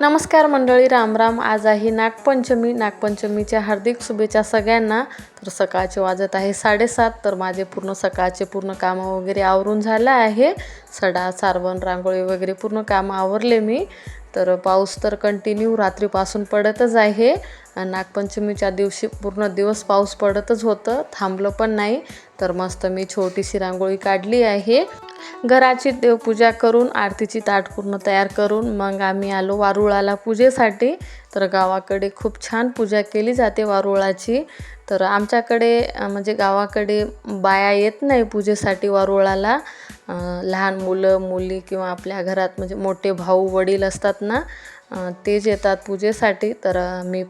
नमस्कार मंडळी रामराम आज आहे नागपंचमी. नागपंचमीच्या हार्दिक शुभेच्छा सगळ्यांना. तर सकाळचे वाजत आहे साडेसात. तर माझे पूर्ण सकाळचे पूर्ण कामं वगैरे आवरून झालं आहे. सडा सारवण रांगोळी वगैरे पूर्ण कामं आवरले मी. तर पाऊस तर कंटिन्यू रात्रीपासून पडतच आहे. आणि नागपंचमीच्या दिवशी पूर्ण दिवस पाऊस पडतच होतं. थांबलं पण नाही. तर मस्त मी छोटीशी रांगोळी काढली आहे. घराची देवपूजा करून आरतीची ताट पूर्ण तयार करून मग आम्ही आलो वारुळाला पूजेसाठी. तर गावाकडे खूप छान पूजा केली जाते वारुळाची. तर आमच्याकडे म्हणजे गावाकडे बाया येत नाही पूजेसाठी वारुळाला. लहान मुलं मुली किंवा आपल्या घरात म्हणजे मोठे भाऊ वडील असतात ना तेच येतात पूजेसाठी. तर मी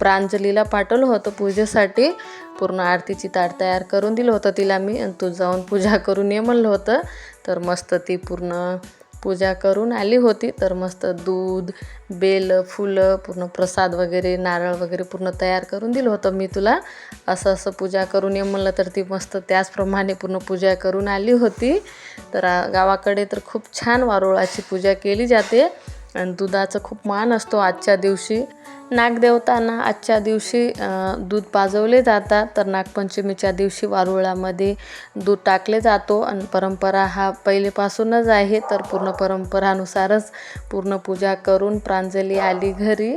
प्रांजलीला पाठवलं होतं पूजेसाठी. पूर्ण आरतीची ताट तयार करून दिलं होतं तिला मी. आणि तू जाऊन पूजा करून ये म्हणलं होतं. तर मस्त ती पूर्ण पूजा करून आली होती. तर मस्त दूध बेल फुलं पूर्ण प्रसाद वगैरे नारळ वगैरे पूर्ण तयार करून दिलं होतं मी तुला. असं असं पूजा करून ये म्हणलं तर ती मस्त त्याचप्रमाणे पूर्ण पूजा करून आली होती. तर गावाकडे तर खूप छान वारुळाची पूजा केली जाते. आणि दुधाचा खूप मान असतो आजच्या दिवशी. नागदेवतांना आजच्या दिवशी दूध पाजवले जातात. तर नागपंचमीच्या दिवशी वारुळामध्ये दूध टाकले जातो. आणि परंपरा हा पहिलेपासूनच आहे. तर पूर्ण परंपरानुसारच पूर्ण पूजा करून प्रांजली आली घरी.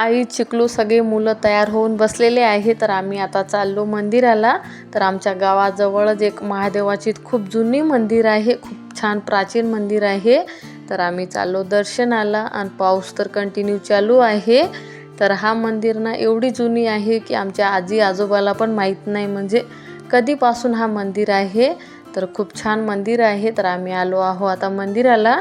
आई चिकलू सगळे मुलं तयार होऊन बसलेले आहे. तर आम्ही आता चाललो मंदिराला. तर आमच्या गावाजवळच एक महादेवाची खूप जुनी मंदिर आहे. खूप छान प्राचीन मंदिर आहे. तर आम्ही चाललो दर्शनाला आणि पाऊस तर कंटिन्यू चालू आहे. तर हा मंदिर ना एवढी जुनी आहे की आमच्या आजी आजोबाला पण माहीत नाही. म्हणजे कधीपासून हा मंदिर आहे. तर खूप छान मंदिर आहे. तर आम्ही आलो आहो आता मंदिराला.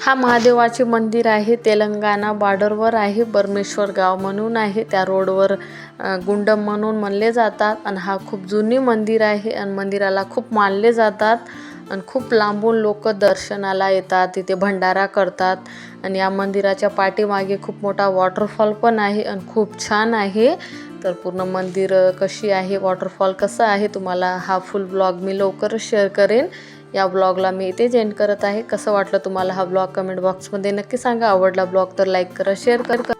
हा महादेवाचे मंदिर आहे तेलंगणा बॉर्डरवर आहे परमेश्वर गाव म्हणून आहे त्या रोडवर गुंडम म्हणून म्हणले जातात आणि हा खूप जुनी मंदिर आहे आणि मंदिराला खूप मानले जातात आणि खूप लांबून लोक दर्शनाला येतात तिथे भंडारा करतात आणि या मंदिराच्या पाठीमागे खूप मोठा वॉटरफॉल पण आहे आणि खूप छान आहे. तर पूर्ण मंदिर कशी आहे वॉटरफॉल कसं आहे तुम्हाला हा फुल ब्लॉग मी लवकरच शेअर करेन. या ब्लॉगला मी इथेच एंड करत आहे. कसं वाटलं तुम्हाला हा ब्लॉग कमेंट बॉक्समध्ये नक्की सांगा. आवडला ब्लॉग तर लाईक करा शेअर कर.